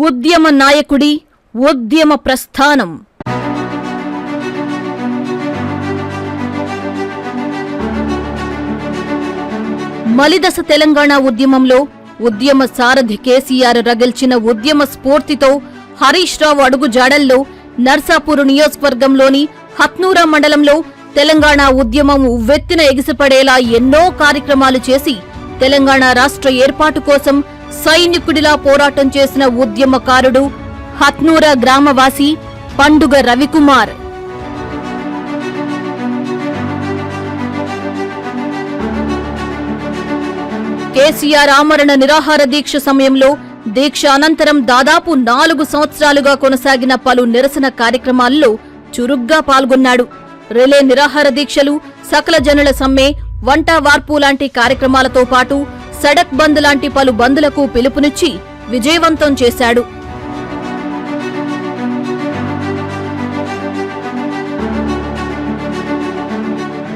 ఉద్యమ నాయకుడి ఉద్యమ ప్రస్థానం. మలిదశ తెలంగాణ ఉద్యమంలో ఉద్యమ సారథి కేసీఆర్ రగిల్చిన ఉద్యమ స్ఫూర్తితో హరీష్ రావు అడుగు జాడల్లో నర్సాపూర్ నియోజకవర్గంలోని హత్నూరా మండలంలో తెలంగాణ ఉద్యమం ఉవ్వెత్తిన ఎగిసిపడేలా ఎన్నో కార్యక్రమాలు చేసి తెలంగాణ రాష్ట్ర ఏర్పాటు కోసం సైనికుడిలా పోరాటం చేసిన ఉద్యమకారుడు హత్నూర గ్రామవాసి పండుగ రవికుమార్. కేసీఆర్ ఆమరణ నిరాహార దీక్ష సమయంలో దీక్ష అనంతరం దాదాపు నాలుగు సంవత్సరాలుగా కొనసాగిన పలు నిరసన కార్యక్రమాల్లో చురుగ్గా పాల్గొన్నాడు. రిలే నిరాహార దీక్షలు సకల జనుల సమ్మె వంట వార్పు లాంటి కార్యక్రమాలతో పాటు సడక్ బంద్ లాంటి పలు బంద్లకు పిలుపునిచ్చి విజయవంతం చేశాడు.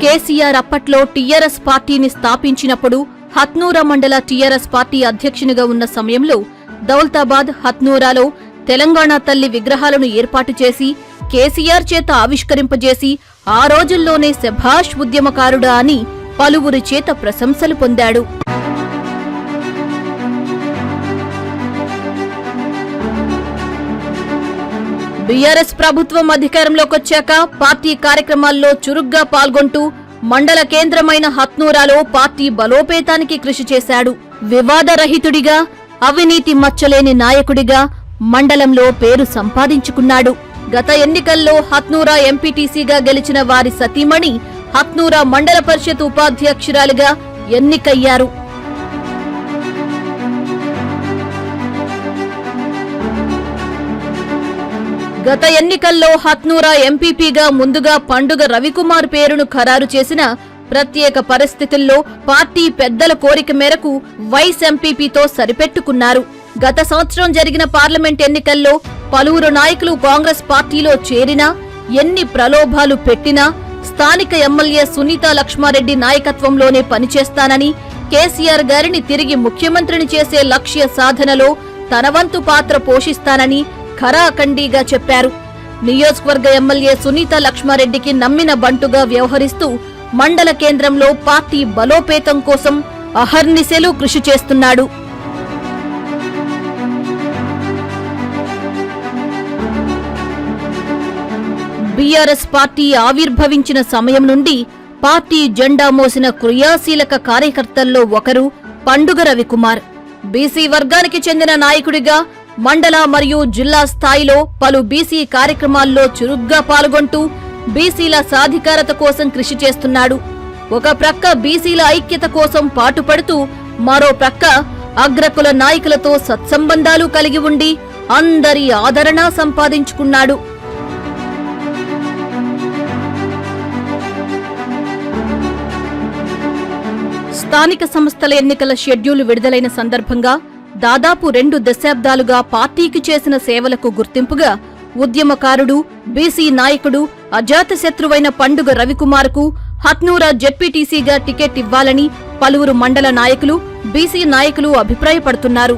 కేసీఆర్ అప్పట్లో టీఆర్ఎస్ పార్టీని స్థాపించినప్పుడు హత్నూరా మండల టీఆర్ఎస్ పార్టీ అధ్యక్షునిగా ఉన్న సమయంలో దౌల్తాబాద్ హత్నూరాలో తెలంగాణ తల్లి విగ్రహాలను ఏర్పాటు చేసి కేసీఆర్ చేత ఆవిష్కరింపజేసి ఆ రోజుల్లోనే శభాష్ ఉద్యమకారుడా అని పలువురి చేత ప్రశంసలు పొందాడు. బీఆర్ఎస్ ప్రభుత్వం అధికారంలోకొచ్చాక పార్టీ కార్యక్రమాల్లో చురుగ్గా పాల్గొంటూ మండల కేంద్రమైన హత్నూరాలో పార్టీ బలోపేతానికి కృషి చేశాడు. వివాదరహితుడిగా అవినీతి మచ్చలేని నాయకుడిగా మండలంలో పేరు సంపాదించుకున్నాడు. గత ఎన్నికల్లో హత్నూరా ఎంపీటీసీగా గెలిచిన వారి సతీమణి హత్నూరా మండల పరిషత్ ఉపాధ్యక్షురాలిగా ఎన్నికయ్యారు. గత ఎన్నికల్లో హత్నూరా ఎంపీపీగా ముందుగా పండుగ రవికుమార్ పేరును ఖరారు చేసిన ప్రత్యేక పరిస్థితుల్లో పార్టీ పెద్దల కోరిక మేరకు వైస్ ఎంపీపీతో సరిపెట్టుకున్నారు. గత సంవత్సరం జరిగిన పార్లమెంట్ ఎన్నికల్లో పలువురు నాయకులు కాంగ్రెస్ పార్టీలో చేరినా ఎన్ని ప్రలోభాలు పెట్టినా స్థానిక ఎమ్మెల్యే సునీత లక్ష్మారెడ్డి నాయకత్వంలోనే పనిచేస్తానని కేసీఆర్ గారిని తిరిగి ముఖ్యమంత్రిని చేసే లక్ష్య సాధనలో తనవంతు పాత్ర పోషిస్తానని ఖరాఖండీగా చెప్పారు. నియోజకవర్గ ఎమ్మెల్యే సునీత లక్ష్మారెడ్డికి నమ్మిన బంటుగా వ్యవహరిస్తూ మండల కేంద్రంలో పార్టీ బలోపేతం కోసం అహర్నిశలు కృషి చేస్తున్నాడు. బీఆర్ఎస్ పార్టీ ఆవిర్భవించిన సమయం నుండి పార్టీ జెండా మోసిన క్రియాశీలక కార్యకర్తల్లో ఒకరు పండుగ రవికుమార్. బీసీ వర్గానికి చెందిన నాయకుడిగా మండల మరియు జిల్లా స్థాయిలో పలు బీసీ కార్యక్రమాల్లో చురుగ్గా పాల్గొంటూ బీసీల సాధికారత కోసం కృషి చేస్తున్నాడు. ఒక ప్రక్క బీసీల ఐక్యత కోసం పాటుపడుతూ మరో ప్రక్క అగ్రకుల నాయకులతో సత్సంబంధాలు కలిగి ఉండి అందరి ఆదరణ సంపాదించుకున్నాడు. స్థానిక సంస్థల ఎన్నికల షెడ్యూల్ విడుదలైన సందర్భంగా దాదాపు రెండు దశాబ్దాలుగా పార్టీకి చేసిన సేవలకు గుర్తింపుగా ఉద్యమకారుడు బీసీ నాయకుడు అజాతశత్రువైన పండుగ రవికుమార్కు హత్నూరా జెడ్పీటీసీగా టికెట్ ఇవ్వాలని పలువురు మండల నాయకులు బీసీ నాయకులు అభిప్రాయపడుతున్నారు.